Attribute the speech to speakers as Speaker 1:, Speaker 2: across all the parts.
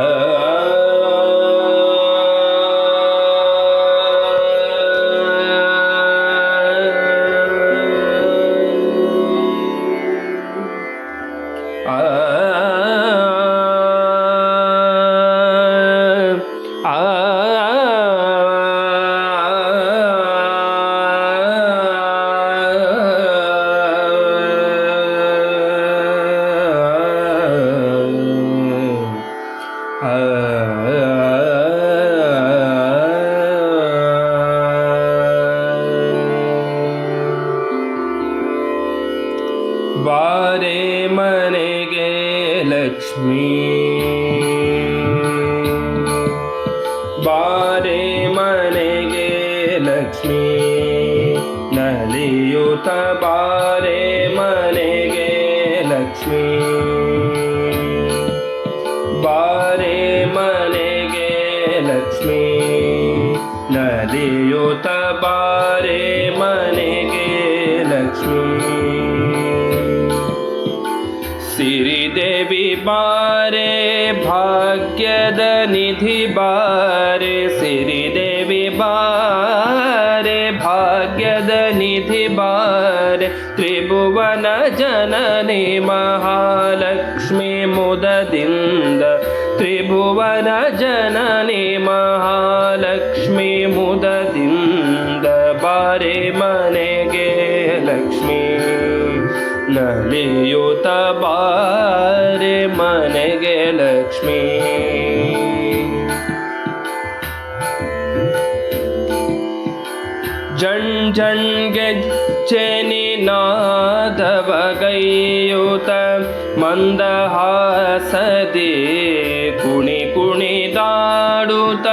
Speaker 1: Ah ಹೋದೆ ಮನೆಗೆ ಲಕ್ಷ್ಮೀ. ಬಾರೆ ಮನೆಗೆ ಲಕ್ಷ್ಮೀ. पारे भाग्यदनिधि बारे श्रीदेवि पारे भाग्यदनिधि बारे त्रिभुवन जननि महालक्ष्मी मुददिन्द त्रिभुवन जननि महा ಲಕ್ಷ್ಮೀ. झन् झन् ಗೆಜ್ಜೆನಿನಾದವಗೈಯುತ ಮಂದಹಾಸದೆ ಕುಣಿ ಕುಣಿದಾಡುತ್ತ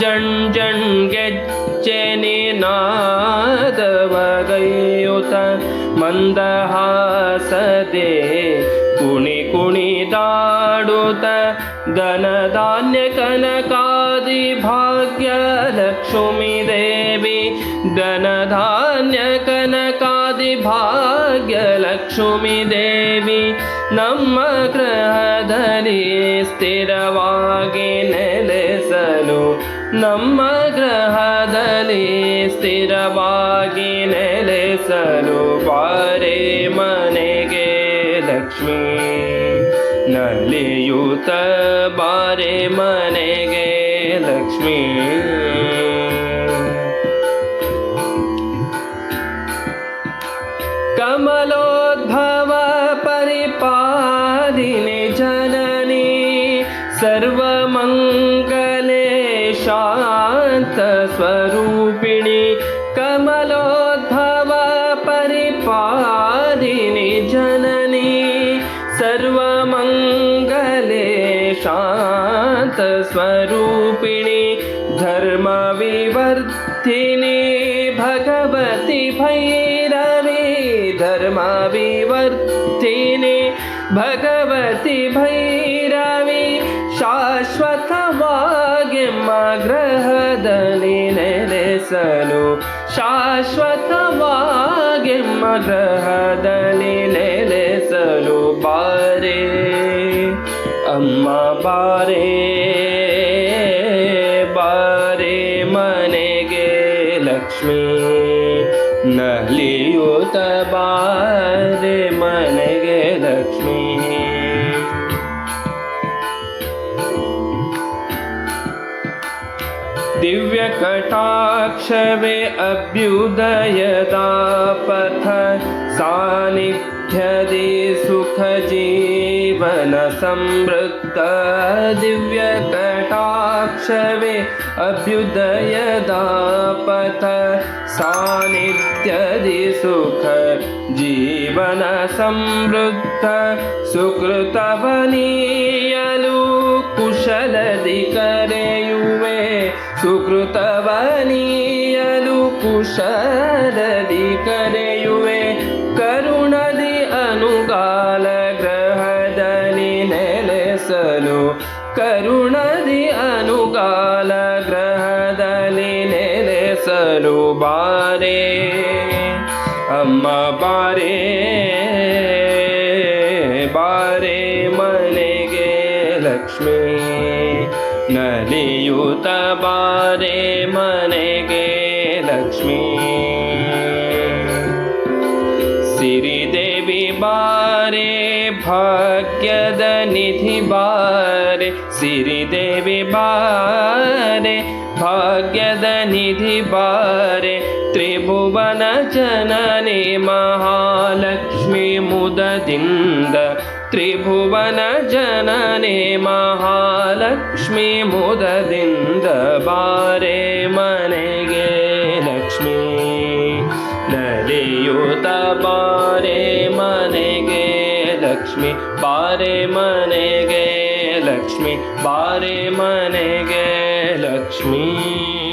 Speaker 1: ಜಣ್ ಜಣ್ ಗೆಜ್ಜೆನಿನಾದವಗೈಯುತ ಮಂದಹಾಸದೆ ಕುಣಿ ಕುಣಿದಾ ಕುಣಿದಾಡುತ್ತ ಧನಧಾನ್ಯ ಕನಕಾದಿ ಭಾಗ್ಯ ಲಕ್ಷ್ಮಿ ದೇವಿ. ಧನಧಾನ್ಯ ಕನಕಾದಿ ಭಾಗ್ಯ ಲಕ್ಷ್ಮಿ ದೇವಿ. ನಮ್ಮ ಗ್ರಹದಲ್ಲಿ ಸ್ಥಿರವಾಗಿ ನೆಲೆಸಲು ನಮ್ಮ ಗ್ರಹದಲ್ಲಿ ಸ್ಥಿರವಾಗಿ ನೆಲೆಸಲು ಬಾರೆ ಮನೆಗೆ ಲಕ್ಷ್ಮೀ. ನಲಿಯುತ ಬಾರೆ ಮನೆಗೆ ಲಕ್ಷ್ಮೀ ಕಮಲೋದ್ಭವ ಪರಿಪಾಲಿನಿ ಜನನಿ सर्वमङ्गले शान्तस्वरूपिणि शान्तस्वरूपिणि धर्मविवर्धिनि भगवति भैरवी धर्मविवर्धिनि भगवति भैरवी ಶಾಶ್ವತವಾಗಿಮ್ಮ ಗ್ರಹದಲ್ಲಿ ನೆಲೆಸಲು ಶಾಶ್ವತವಾಗಿಮ್ಮ ಗ್ರಹದಲ್ಲಿ ನೆಲೆಸಲು ಬಾರೆ ಅಮ್ಮ ಬಾರೆ नलि यो तबारे मनग लक्ष्मी। दिव्यकटाक्षमे अभ्युदयदा पथ सा ्यदि सुखजीवन दिव्यकटाक्षवे अभ्युदयदापथ सानित्यदि सुख जीवनसंवृत्त सुकृतवनीयलु कुशलदि करेयुवे सुकृतवनीयलु कुशलदि करे ಗ್ರಹದಲ್ಲಿ ನೆಲೆಸಲು ಬಾರೆ ಅಮ್ಮ ಬಾರೆ ಬಾರೆ ಮನೆಗೆ ಲಕ್ಷ್ಮೀ ನಲಿಯುತ ಬಾರೆ ಮನೆಗೆ ಲಕ್ಷ್ಮೀ भाग्यदनिधिार श्रीदे वारे भाग्यदनिधि बारे त्रिभुवन जनने महालक्ष्मी मुददिन्द त्रिभुवन जनने महालक्ष्मी मुददिन्द बारे मनेगे लक्ष्मी नरि लक्ष्मी बारे मने गे लक्ष्मी बारे मने गे लक्ष्मी।